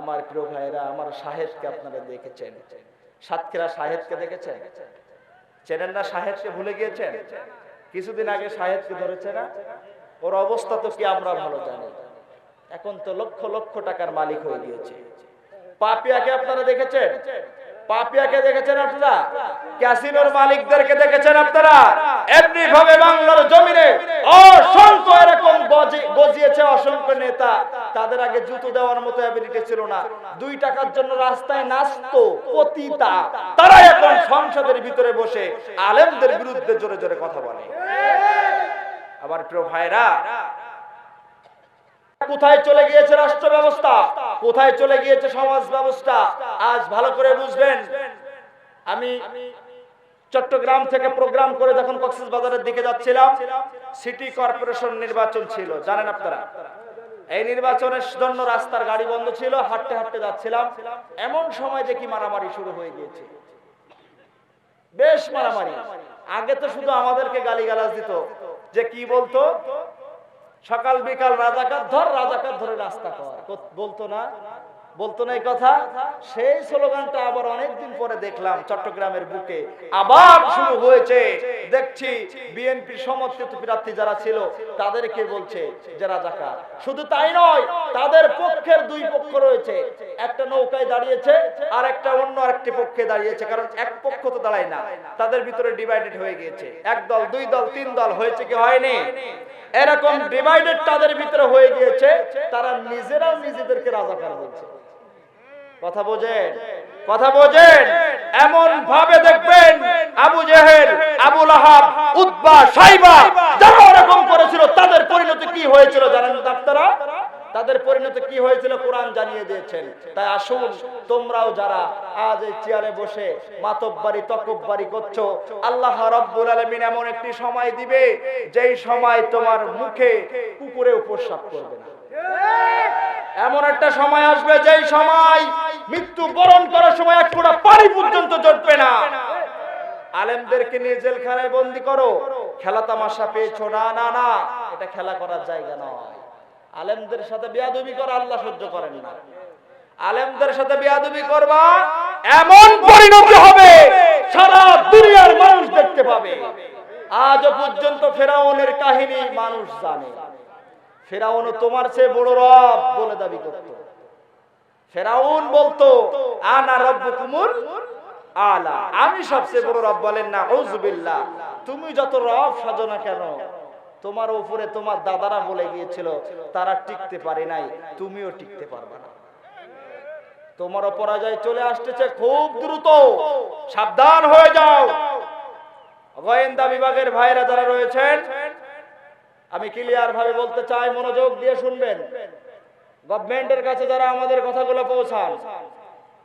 আমার প্রিয় ভাইরা আমার সাহেবকে আপনারা দেখেছেন। সাতক্ষীরা সাহেবকে দেখেছেন? চেনেন না সাহেবকে ভুলে গিয়েছেন? কিছুদিন আগে সাহেবকে ধরেছে না? ওর অবস্থা তো কি আমরা ভালো জানি। এখন তো লক্ষ লক্ষ টাকার মালিক হয়ে গিয়েছে। পাপিয়াকে আপনারা দেখেছেন? পাপিয়াকে দেখেছেন আপনারা? ক্যাসিনোর মালিকদেরকে দেখেছেন আপনারা? এমনি ভাবে বাংলার জমিনে অসংখ্য এরকম গজিয়েছে অসংখ্য নেতা। তাদের আগে জুতো দেওয়ার মতো অ্যাবিলিটি ছিল না। দুই টাকার জন্য রাস্তায় নাচতো পতিতা। তারা এখন সংসদের ভিতরে বসে আলেমদের বিরুদ্ধে জোরে জোরে কথা বলে। আমার প্রিয় ভাইরা, কোথায় চলে গিয়েছে রাষ্ট্র ব্যবস্থা? কোথায় চলে গিয়েছে সমাজ ব্যবস্থা? আজ ভালো করে বুঝবেন। আমি চট্টগ্রাম থেকে প্রোগ্রাম করে যখন কক্সবাজারের দিকে যাচ্ছিলাম, সিটি কর্পোরেশন নির্বাচন ছিল। জানেন আপনারা? এই নির্বাচনের জন্য রাস্তার গাড়ি বন্ধ ছিল, হাঁটতে হাঁটতে যাচ্ছিলাম। এমন সময় দেখি মারামারি শুরু হয়ে গিয়েছে। বেশ মারামারি। আগে তো শুধু আমাদেরকে গালি গালাজ দিত, যে কি বলতো? সকাল বিকাল রাজাকার ধর, রাজাকার ধরে রাস্তা কর। বলতো না বলতো না এই কথা? সেই স্লোগানটা আবার অনেকদিন পরে দেখলাম চট্টগ্রামের বুকে। আবার শুরু হয়েছে। দেখছি বিএনপি সমর্থিত প্রার্থী যারা ছিল, তাদেরকে বলছে যে রাজাকার। শুধু তাই নয়, তাদের পক্ষের দুই পক্ষ রয়েছে। একটা নৌকায় দাঁড়িয়েছে আর একটা অন্য আরেকটি পক্ষে দাঁড়িয়েছে, কারণ এক পক্ষ তো দাঁড়ায় না। তাদের ভিতরে ডিভাইডেড হয়ে গিয়েছে। এক দল, দুই দল, তিন দল হয়েছে কি হয়নি? এরকম ডিভাইডেড তাদের ভিতরে হয়ে গিয়েছে। তারা নিজেরা নিজেদেরকে রাজাকার বলছে। কথা বোঝেন কথা বোঝেন। এমন ভাবে দেখবেন আবু জেহেল, আবু লাহাব উদ্বা সাইবা, যারা ওরকম করেছিল, তাদের পরিণতি কি হয়েছিল জানেন আপনারা তাদের পরিণতি কি হয়েছিল? কোরআন জানিয়ে দিয়েছেন। তাই আসুন, তোমরাও যারা আজ এই চেয়ারে বসে মাতব্বারি, তকব্বারি করছ, আল্লাহ রাব্বুল আলামিন এমন একটি সময় দিবে, যেই সময় তোমার মুখে কুকুরে উপস্থাপ করবে না। এমন একটা সময় আসবে, যেই সময় মৃত্যু বরণ করার সময় এক ফোঁটা পানি পর্যন্ত জটবে না। আলেমদেরকে নিয়ে জেলখানায় বন্দি করো। খেলা তামাশা পেয়েছ? না না না, এটা খেলা করার জায়গা নয়। আলেমদের সাথে বিয়াদবি করা আল্লাহ সহ্য করেন না। আলেমদের সাথে বিয়াদবি করবা, এমন পরিণতি হবে, সারা দুনিয়ার মানুষ দেখতে পাবে। আজও পর্যন্ত ফেরাউনের কাহিনী মানুষ জানে। ফেরাউন তোমার চেয়ে বড় রব বলে দাবি করত। ফেরাউন বলতো, আনা রব্বুকুমুল আলা। আমি সবচেয়ে বড় রব বলেন না উজবিল্লাহ তুমি যত রব সাজো না কেন? তোমার উপরে তোমার দাদারা বলে গিয়েছিল, তারা টিকতে পারে নাই, তুমিও টিকতে পারবে না। তোমার পরাজয় চলে আসতেছে খুব দ্রুত, সাবধান হয়ে যাও। গোয়েন্দা বিভাগের ভাইরা যারা রয়েছেন, আমি ক্লিয়ার ভাবে বলতে চাই, মনোযোগ দিয়ে শুনবেন। গভর্নমেন্টের কাছে যারা আমাদের কথাগুলো পৌঁছান,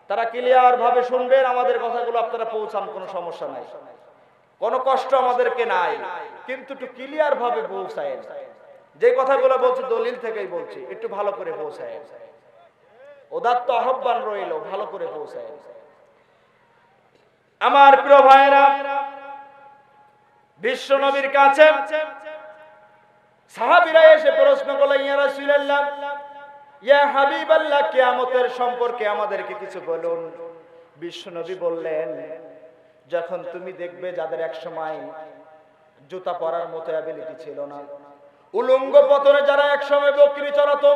তারা ক্লিয়ার ভাবে শুনবেন, আমাদের কথাগুলো আপনারা পৌঁছান, কোনো সমস্যা নাই। কোনো কষ্ট আমাদেরকে নাই। কিন্তু একটু ক্লিয়ার ভাবে পৌঁছায় যে কথাগুলো বলছি, দলিল থেকেই বলছি, একটু ভালো করে পৌঁছায় ওদার তো আহ্বান রইল, ভালো করে পৌঁছায় আমার প্রিয় ভাইরা বিশ্ব নবীর কাছে সাহাবীরা এসে প্রশ্ন করলেন, ইয়া রাসূলুল্লাহ, ইয়া হাবিবাল্লাহ, কিয়ামতের সম্পর্কে আমাদেরকে কিছু বলুন। বিশ্বনবী বললেন যখন তুমি দেখবে যাদের এক সময় জুতা পরার মতো অ্যাবিলিটি ছিল না। উলঙ্গ পতনে যারা এক সময় বকরি চড়াতো,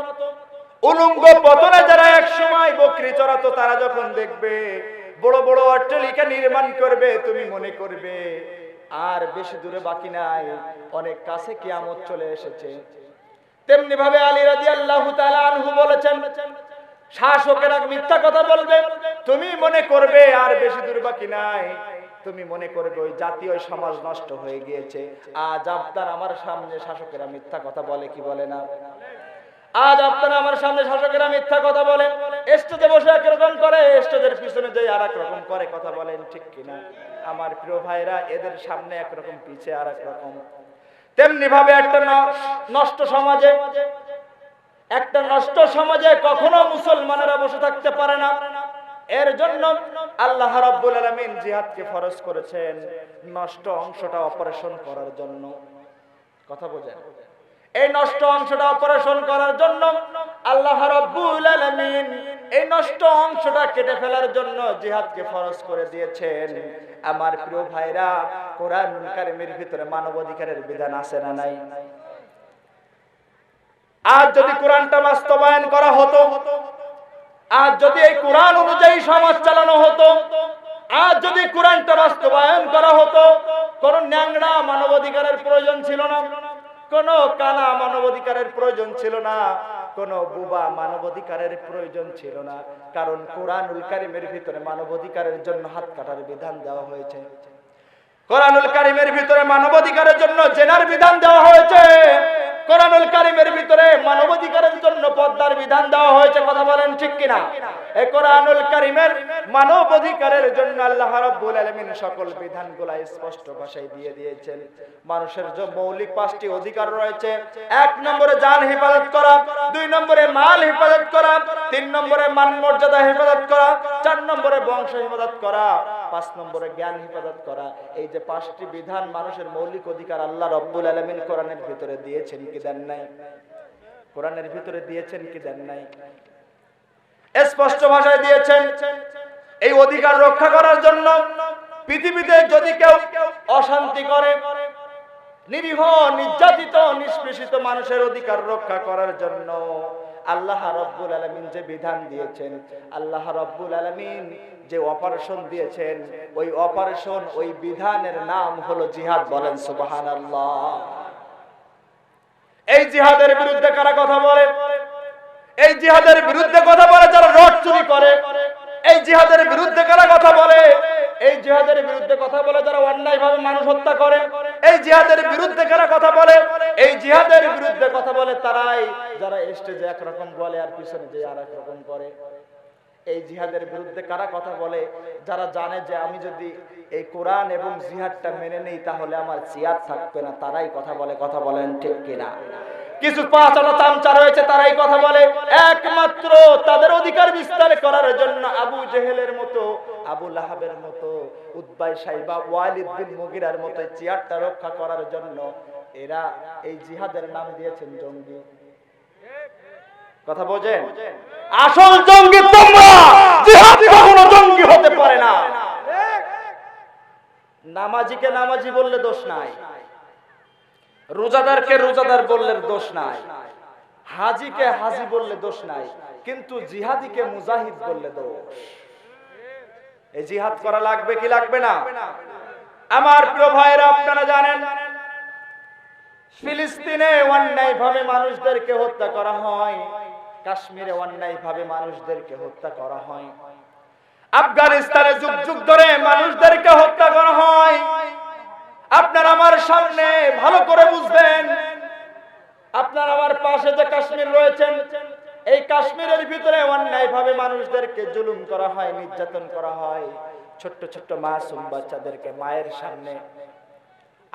উলঙ্গ পতনে যারা এক সময় বকরি চড়াতো, তারা যখন দেখবে বড় বড় অট্টালিকা নির্মাণ করবে, তুমি মনে করবে, আর বেশি দূরে বাকি নাই, অনেক কাছে কিয়ামত চলে এসেছে। তেমনি ভাবে আলী রাজি আল্লাহ আনহু বলেছেন, শাসকেরা মিথ্যা কথা বলবে, তুমি মনে করবে আর বেশি দূর বাকি নাই। তুমি মনে করবে ওই জাতীয় সমাজ নষ্ট হয়ে গিয়েছে। আজ আপনার আমার সামনে শাসকেরা মিথ্যা কথা বলে কি বলে না? আজ আপনারা আমার সামনে শাসকেরা মিথ্যা কথা বলেন স্টেজে বসে একরকম করে, স্টেজের পিছনে যে আর রকম করে কথা বলেন, ঠিক কিনা? আমার প্রিয় ভাইরা, এদের সামনে একরকম, পিছে আর রকম তেমনি ভাবে একটা নষ্ট সমাজে, একটা নষ্ট সমাজে কখনো মুসলমানেরা বসে থাকতে পারে না। এর জন্য আল্লাহ রাব্বুল আলামিন জিহাদকে ফরজ করেছেন নষ্ট অংশটা অপারেশন করার জন্য। কথা বোঝেন? এই নষ্ট অংশটা অপারেশন করার জন্য আল্লাহ রাব্বুল আলামিন এই নষ্ট অংশটা কেটে ফেলার জন্য জিহাদকে ফরজ করে দিয়েছেন। আমার প্রিয় ভাইরা, কোরআন কারিমের ভিতরে মানবাধিকারের বিধান আছে না নাই? আজ যদি কোরআনটা বাস্তবায়ন করা হতো আজ যদি এই কোরআন অনুযায়ী সমাজ চালানো হতো আজ যদি কোরআনটা বাস্তবায়ন করা হতো, কোন ন্যাংরা মানবাধিকারের প্রয়োজন ছিল না, কোন কানা মানবাধিকারের প্রয়োজন ছিল না, কোন বুবা মানবাধিকারের প্রয়োজন ছিল না, কারণ কোরআনুল কারিমের ভিতরে মানবাধিকারের জন্য হাত কাটার বিধান দেওয়া হয়েছে। কোরআনুল কারিমের ভিতরে মানবাধিকারের জন্য জেনার বিধান দেওয়া হয়েছে। কোরআনুল কারিমের ভিতরে মানবাধিকারের জন্য পদ্মার বিধান দেওয়া হয়েছে, কথা বলেন ঠিক কিনা? এই কোরআনুল কারিমের মানবাধিকারের জন্য আল্লাহ রাব্বুল আলামিন সকল বিধানগুলো স্পষ্ট ভাষায় দিয়ে দিয়েছেন। মানুষের যে মৌলিক পাঁচটি অধিকার রয়েছে, এক নম্বরে জান হেফাজত করা, দুই নম্বরে মাল হেফাজত করা, তিন নম্বরে মান মর্যাদা হেফাজত করা, চার নম্বরে বংশ হেফাজত করা। পাঁচ নম্বরে জ্ঞান হেফাজত করা। এই যে পাঁচটি বিধান মানুষের মৌলিক অধিকার আল্লাহ রব্বুল আলমিন কোরআনের ভিতরে দিয়েছেন কি দেন নাই? কোরআনের ভিতরে দিয়েছেন কি দেন নাই? স্পষ্ট ভাষায় দিয়েছেন, এই অধিকার রক্ষা করার জন্য পৃথিবীতে যদি কেউ অশান্তি করে, নিরীহ, নির্যাতিত, নিষ্পেষিত মানুষের অধিকার রক্ষা করার জন্য আল্লাহ রব্বুল আলমিন যে বিধান দিয়েছেন, আল্লাহ রব্বুল আলমিন যে অপারেশন দিয়েছেন, ওই অপারেশন, ওই বিধানের নাম হলো জিহাদ বলেন সুবাহান এই জিহাদের বিরুদ্ধে কারা কথা বলে? এই জিহাদের বিরুদ্ধে কথা বলে যারা রড চুরি করে, এই জিহাদের বিরুদ্ধে কারা কথা বলে? এই জিহাদের বিরুদ্ধে কথা বলে যারা অন্যায় ভাবে মানুষ হত্যা করে, এই জিহাদের বিরুদ্ধে কারা কথা বলে? এই জিহাদের বিরুদ্ধে কথা বলে তারাই, যারা স্টেজে একরকম বলে আর পিছনে যে আর রকম করে। এই জিহাদের বিরুদ্ধে কারা কথা বলে? যারা জানে যে আমি যদি এই কোরআন এবং জিহাদটা মেনে নেই, তাহলে আমার জিহাদ থাকবে না। তারাই কথা বলে। কথা বলেন ঠিক কিনা? কিছু পাঁচ চামচা রয়েছে, তারাই কথা বলে। একমাত্র তাদের অধিকার বিস্তার করার জন্য আবু জেহেলের মতো, আবু লাহাবের মতো উদ্বাই সাইবা, ওয়ালিদ বিন মুগিরার মতো চেয়ারটা রক্ষা করার জন্য এরা এই জিহাদের নাম দিয়েছেন জঙ্গি। কথা বোঝেন? আসল জঙ্গি তোমরা, জিহাদ কখনো জঙ্গি হতে পারে না। নামাজিকে নামাজি বললে দোষ নাই। রোজাদারকে রোজাদার বললে দোষ নাই। হাজিকে হাজি বললে দোষ নাই। কিন্তু জিহাদিকে মুজাহিদ বললে দোষ। এই জিহাদ করা লাগবে কি লাগবে না? আমার প্রিয় ভাইরা আপনারা জানেন, ফিলিস্তিনে অন্যায় ভাবে মানুষদেরকে হত্যা করা হয়। কাশ্মীরে অন্যায় ভাবে মানুষদেরকে হত্যা করা হয়। আফগানিস্তানে যুগ যুগ ধরে মানুষদেরকে হত্যা করা হয়। আপনার আমার সামনে ভালো করে বুঝবেন। আপনার আমার পাশে যে কাশ্মীর রয়েছেন, এই কাশ্মীরের ভিতরে অন্যায় ভাবে মানুষদেরকে জুলুম করা হয়, নির্যাতন করা হয়। ছোট্ট ছোট্ট মাসুম বাচ্চাদেরকে মায়ের সামনে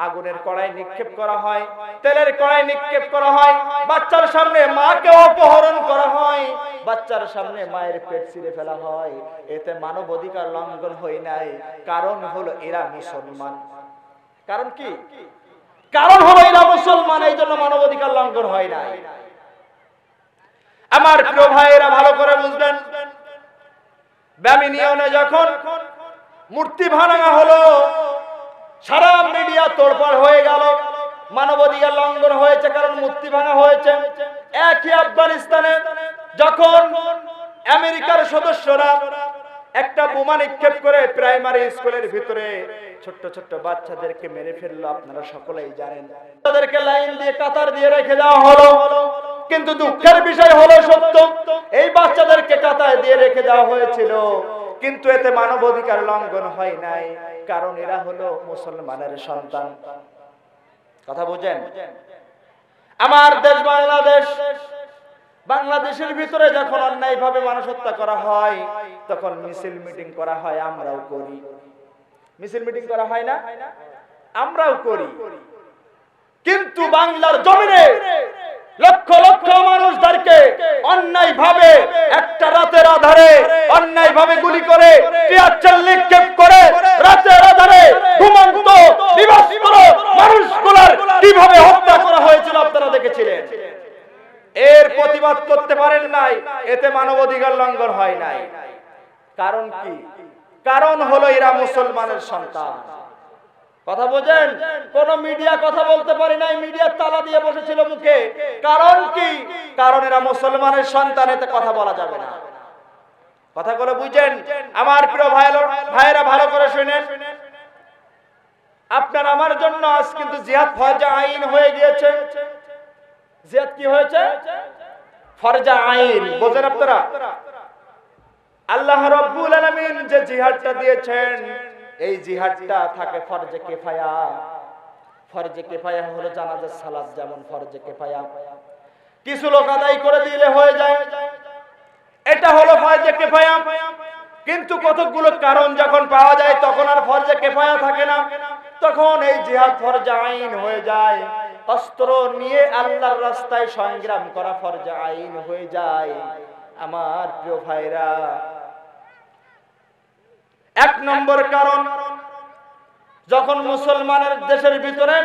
আগুনের কড়াই নিক্ষেপ করা হয়, তেলের কড়াই নিক্ষেপ করা হয়, বাচ্চার সামনে মাকে অপহরণ করা হয়, বাচ্চার সামনে মায়ের পেট ছিঁড়ে ফেলা হয়। এতে মানব অধিকার লঙ্ঘন হয় নাই। কারণ হলো এরা মুসলমান। কারণ কি? কারণ হলো এরা মুসলমান এই জন্য মানব অধিকার লঙ্ঘন হয় নাই। আমার প্রিয় ভাইয়েরা, ভালো করে বুঝবেন। ব্যামিনিয়নে যখন মূর্তি ভাঙা হলো সারা মিডিয়া তোড়পাড় হয়ে গেল। মানবাধিকার লঙ্ঘন হয়েছে, কারণ মূর্তি ভাঙা হয়েছে। একই আফগানিস্তানে যখন আমেরিকার সদস্যরা একটা বোমা নিক্ষেপ করে প্রাইমারি স্কুলের ভিতরে ছোট্ট ছোট্ট বাচ্চাদেরকে মেরে ফেলল, আপনারা সকলেই জানেন। তাদেরকে লাইন দিয়ে কাতার দিয়ে রেখে দেওয়া হলো। কিন্তু দুঃখের বিষয় হলো সত্য, এই বাচ্চাদেরকে কাতায় দিয়ে রেখে দেওয়া হয়েছিল। কিন্তু এতে মানবাধিকার লঙ্ঘন হয় নাই, কারণ এরা হলো মুসলমানের সন্তান। কথা বুঝেন? আমার দেশ বাংলাদেশ, বাংলাদেশের ভিতরে যখন অন্যায় ভাবে মানুষ হত্যা করা হয়, তখন মিছিল মিটিং করা হয়, আমরাও করি। মিছিল মিটিং করা হয় না? আমরাও করি। কিন্তু বাংলার জমিনে লক্ষ লক্ষ মানুষদেরকে অন্যায় ভাবে একটা রাতের আধারে অন্যায় ভাবে গুলি করে টিয়ারচাল নিক্ষেপ করে রাতের আধারে ঘুমন্ত নিবাসী মানুষগুলার কীভাবে হত্যা করা হয়েছিল আপনারা দেখেছিলেন? এর প্রতিবাদ করতে পারেন নাই, এতে মানবাধিকার লঙ্ঘন হয় নাই। কারণ কি? কারণ হলো এরা মুসলমানের সন্তান। কথা বোঝেন? কোন মিডিয়া কথা বলতে পারি নাই মিডিয়ার তালা দিয়ে বসেছিল মুখে। কারণ কি? কারণ এরা মুসলমানের সন্তান এতে কথা বলা যাবে না। কথাগুলো বুঝেন? আমার প্রিয় ভাই ভাইরা ভালো করে শুনেন। আপনার আমার জন্য আজ কিন্তু জিহাদ ফরজা আইন হয়ে গিয়েছে। জিহাদ কি হয়েছে? ফরজা আইন। বোঝেন আপনারা? আল্লাহ রব্বুল আলামিন যে জিহাদটা দিয়েছেন এই জিহাদটা থাকে ফরজে কিফায়া। ফরজে কেফায়া হলো জানাজার সালাত যেমন ফরজে কিফায়া। কিছু লোক আদায় করে দিলে হয়ে যায়। এটা হলো ফরজে কিফায়া। কিন্তু কতগুলো কারণ যখন পাওয়া যায়, তখন আর ফরজে কেফায়া থাকে না। তখন এই জিহাদ ফরজে আইন হয়ে যায়। অস্ত্র নিয়ে আল্লাহর রাস্তায় সংগ্রাম করা ফরজে আইন হয়ে যায়। আমার প্রিয় ভাইরা এক নম্বর কারণ, যখন মুসলমানের দেশের ভিতরে,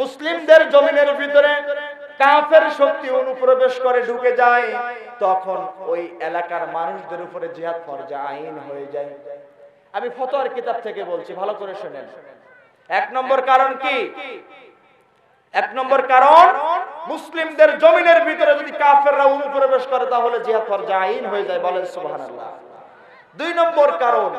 মুসলিমদের জমিনের ভিতরে কাফের শক্তি অনুপ্রবেশ করে ঢুকে যায়, তখন ওই এলাকার মানুষদের উপরে জিহাদ ফরজা আইন হয়ে যায়। আমি ফতোয়ার কিতাব থেকে বলছি, ভালো করে শুনেন। এক নম্বর কারণ কি? এক নম্বর কারণ, মুসলিমদের জমিনের ভিতরে যদি কাফেররা অনুপ্রবেশ করে, তাহলে জিহাদ ফরজা আইন হয়ে যায় বলেন সুবহানাল্লাহ। দুই নম্বর কারণ,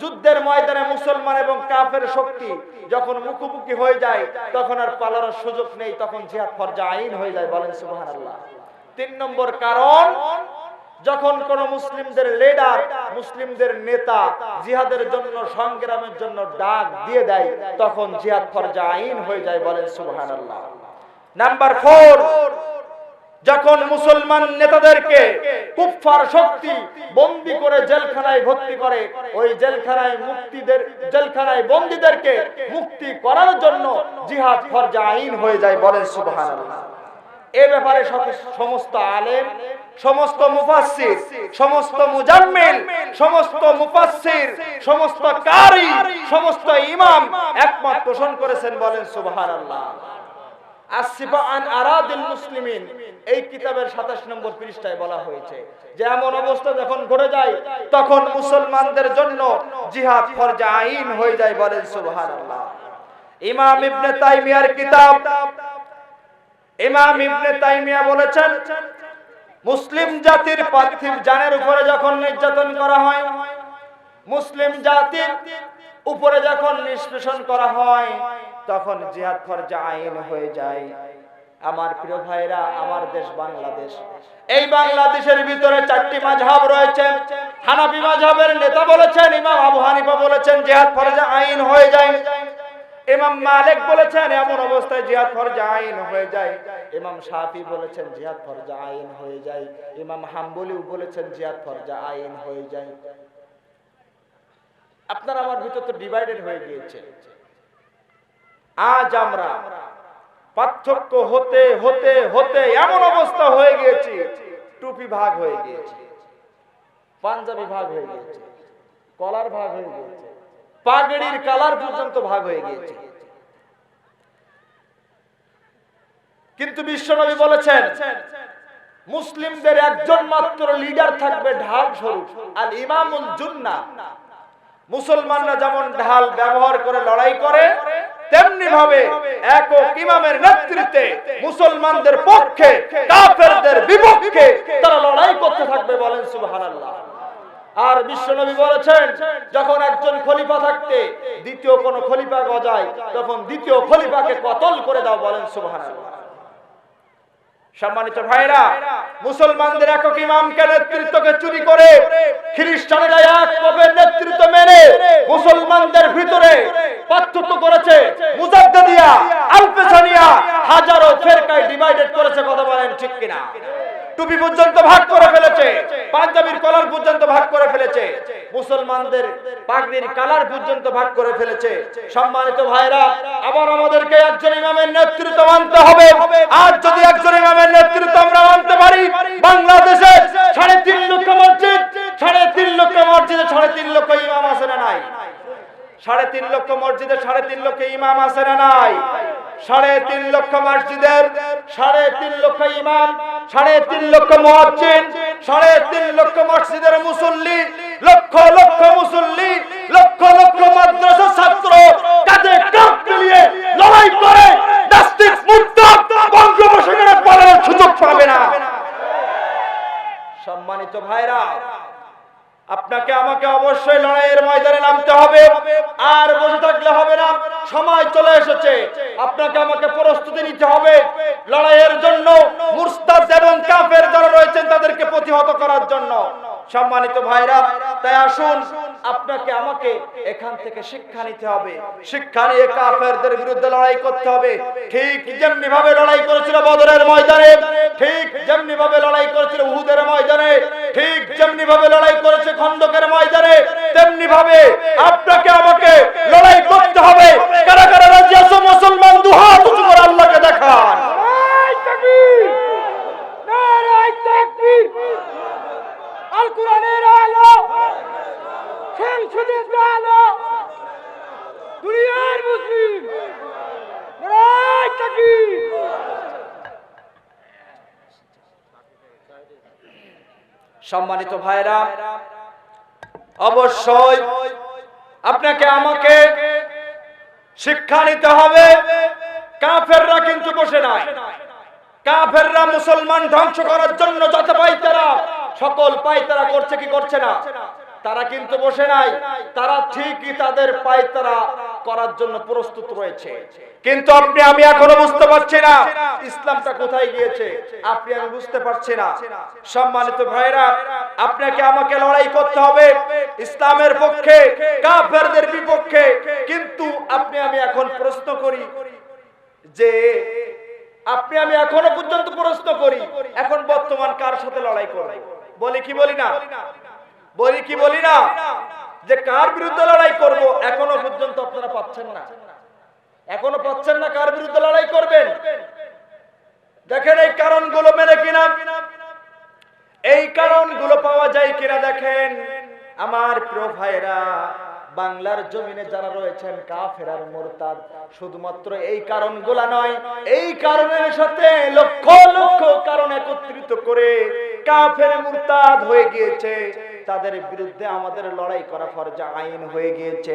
যুদ্ধের ময়দানে মুসলমান এবং কাফের শক্তি যখন মুখোমুখি হয়ে যায়, তখন আর পালানোর সুযোগ নেই, তখন জিহাদ ফরজা আইন হয়ে যায়, বলেন সুবহানাল্লাহ। তিন নম্বর কারণ, যখন কোন মুসলিমদের লিডার মুসলিমদের নেতা জিহাদের জন্য, সংগ্রামের জন্য ডাক দিয়ে দেয়, তখন জিহাদ ফরজা আইন হয়ে যায়, বলেন সুবহানাল্লাহ। নাম্বার ফোর যখন মুসলমান নেতাদেরকে কুফফার শক্তি বন্দি করে জেলখানায় ভর্তি করে, ওই জেলখানায় মুক্তিদের জেলখানায় বন্দীদেরকে মুক্তি করার জন্য জিহাদ ফরজা আইন হয়ে যায় বলেন সুবহানাল্লাহ। এ ব্যাপারে সমস্ত আলেম, সমস্ত মুফাসসির, সমস্ত মুজাম্মিল, সমস্ত মুফাসসির, সমস্ত কারি, সমস্ত ইমাম একমত পোষণ করেছেন বলেন সুবহানাল্লাহ। মুসলিমিন। এই কিতাবের 27 নম্বর পৃষ্ঠায় বলা হয়েছে যে অবস্থা যখন ঘটে যায়, তখন মুসলমানদের জন্য আইন হয়ে যায় বলেন ইমাম তাইমিয়ার কিতাব তাইমিয়া বলেছেন, মুসলিম জাতির পার্থিব জানের উপরে যখন নির্যাতন করা হয়, মুসলিম জাতির উপরে যখন নিষ্পেষণ করা হয় তখন জিহাদ ফরজা আইন হয়ে যায়। আমার প্রিয় ভাইরা, আমার দেশ বাংলাদেশ। এই বাংলাদেশের ভিতরে চারটি মাঝহাব রয়েছে। হানাফি মাঝহাবের নেতা বলেছেন, ইমাম আবু হানিফা বলেছেন, জিহাদ ফরজা আইন হয়ে যায়। ইমাম মালিক বলেছেন, এমন অবস্থায় জিহাদ ফরজা আইন হয়ে যায়। ইমাম শাফি বলেছেন, জিহাদ ফরজা আইন হয়ে যায়। ইমাম হাম্বলিও বলেছেন, জিহাদ ফরজা আইন হয়ে যায়। আপনার আমার ভিতর তো ডিভাইডেড হয়ে গিয়েছে। আজ আমরা পার্থক্য হতে হতে হতে এমন অবস্থা হয়ে গিয়েছে, টুপি ভাগ হয়ে গিয়েছে, পাঞ্জাবি ভাগ হয়ে গিয়েছে, কলার ভাগ হয়ে গিয়েছে, পাগড়ির কালার পর্যন্ত ভাগ হয়ে গিয়েছে। কিন্তু বিশ্বনবী বলেছেন, মুসলিমদের একজন মাত্র লিডার থাকবে ঢাল স্বরূপ আল ইমামুল জুন্না। মুসলমানরা যেমন ঢাল ব্যবহার করে লড়াই করে তেমনি ভাবে একক ইমামের নেতৃত্বে মুসলমানদের পক্ষে, কাফেরদের বিপক্ষে তারা লড়াই করতে থাকবে বলেন সুবহানাল্লাহ। আর বিশ্বনবী বলেছেন, যখন একজন খলিফা থাকতে দ্বিতীয় কোন খলিফা গজায়, তখন দ্বিতীয় খলিফাকে কতল করে দাও বলেন সুবহানাল্লাহ। সম্মানিত ভাইরা, মুসলমানদের একক ইমামকে নেতৃত্বকে চুরি করে খ্রিস্টানেরা এক মেনে মুসলমানদের ভিতরে পার্থক্য করেছে মুজাদ্দিদিয়া আলপেসানিয়া হাজারো ফেরকায় ডিভাইডেড করেছে, কথা বলেন ঠিক কিনা? টুপি পর্যন্ত ভাগ করে ফেলেছে, পাঞ্জাবির কলার পর্যন্ত ভাগ করে ফেলেছে, মুসলমানদের পাগড়ির কালার পর্যন্ত ভাগ করে ফেলেছে। সম্মানিত ভাইরা আবার আমাদেরকে একজন ইমামের নেতৃত্ব মানতে হবে। আর যদি একজন ইমামের নেতৃত্ব আমরা মানতে পারি, বাংলাদেশে সাড়ে তিন লক্ষ মসজিদ, সাড়ে তিন লক্ষ মসজিদে সাড়ে তিন লক্ষ ইমাম আছে না নাই? সাড়ে তিন লক্ষ মসজিদে সাড়ে তিন লক্ষ ইমাম আছে না নাই? সাড়ে তিন লক্ষ মসজিদের সাড়ে তিন লক্ষ ইমাম, সাড়ে তিন লক্ষ মুয়াজ্জিন, সাড়ে তিন লক্ষ মসজিদের মুসল্লি, লক্ষ লক্ষ মুসল্লি, লক্ষ লক্ষ মাদ্রাসা ছাত্র কাঁধে কাঁধ মিলিয়ে লড়াই করে নাস্তিক মুক্ত বঙ্গোপসাগরে পালানোর সুযোগ পাবে না। সম্মানিত ভাইরা আপনাকে আমাকে অবশ্যই লড়াইয়ের ময়দানে নামতে হবে। আর বসে থাকলে হবে না। সময় চলে এসেছে। আপনাকে আমাকে প্রস্তুতি নিতে হবে। লড়াইয়ের জন্য মুস্তাদ এবং কাফের যারা রয়েছেন তাদেরকে প্রতিহত করার জন্য। সম্মানিত ভাইরা, তাই আসুন, আপনাকে, আমাকে এখান থেকে শিক্ষা নিতে হবে। শিক্ষা নিয়ে কাফেরদের বিরুদ্ধে লড়াই করতে হবে। ঠিক যেমনি ভাবে লড়াই করেছিল বদরের ময়দানে, ঠিক যেমনি ভাবে লড়াই করেছিল উহুদের ময়দানে, ঠিক যেমনি ভাবে লড়াই করেছে খন্দকের ময়দানে তেমনি ভাবে আপনাকে, আমাকে লড়াই করতে হবে। কারা কারা রাজি আছো, মুসলমান, দুহাত উঁচু করে আল্লাহকে দেখান। আল কোরআনের আলো। সংসদের আলো। দুনিয়ার মুসলিম। সম্মানিত ভাইরা, অবশ্যই আপনাকে আমাকে শিক্ষা নিতে হবে। কাফেররা কিন্তু বসে নাই। কাফেররা মুসলমান ধ্বংস করার জন্য যত পাইতারা সকল পাইতারা করছে কি করছে না? তারা কিন্তু বসে নাই। তারা ঠিকই তাদের পাইতারা করার জন্য প্রস্তুত রয়েছে। কিন্তু আপনি, আমি এখনও বুঝতে পারছি না ইসলামটা কোথায় গিয়েছে। আপনি আমি বুঝতে পারছি না। সম্মানিত ভাইরা আপনাকে আমাকে লড়াই করতে হবে ইসলামের পক্ষে, কাফেরদের বিপক্ষে। কিন্তু আপনি, আমি এখন প্রশ্ন করি যে আপনি, আমি এখনও পর্যন্ত প্রশ্ন করি, এখন বর্তমান কার সাথে লড়াই করব? বলি কি বলি না? বলি কি বলি না? যে কার বিরুদ্ধে লড়াই করব এখনও পর্যন্ত আপনারা পাচ্ছেন না। এখনও পাচ্ছেন না কার বিরুদ্ধে লড়াই করবেন? দেখেন এই কারণগুলো মেলে কিনা? এই কারণগুলো পাওয়া যায় কিনা দেখেন? আমার প্রিয় ভাইরা বাংলার জমিনে যারা রয়েছেন কাফের আর মোরতাদ, শুধুমাত্র এই কারণগুলা নয়, এই কারণের সাথে লক্ষ লক্ষ কারণ একত্রিত করে কাফের মুরতাদ হয়ে গিয়েছে। তাদের বিরুদ্ধে আমাদের লড়াই করা ফরজা আইন হয়ে গিয়েছে।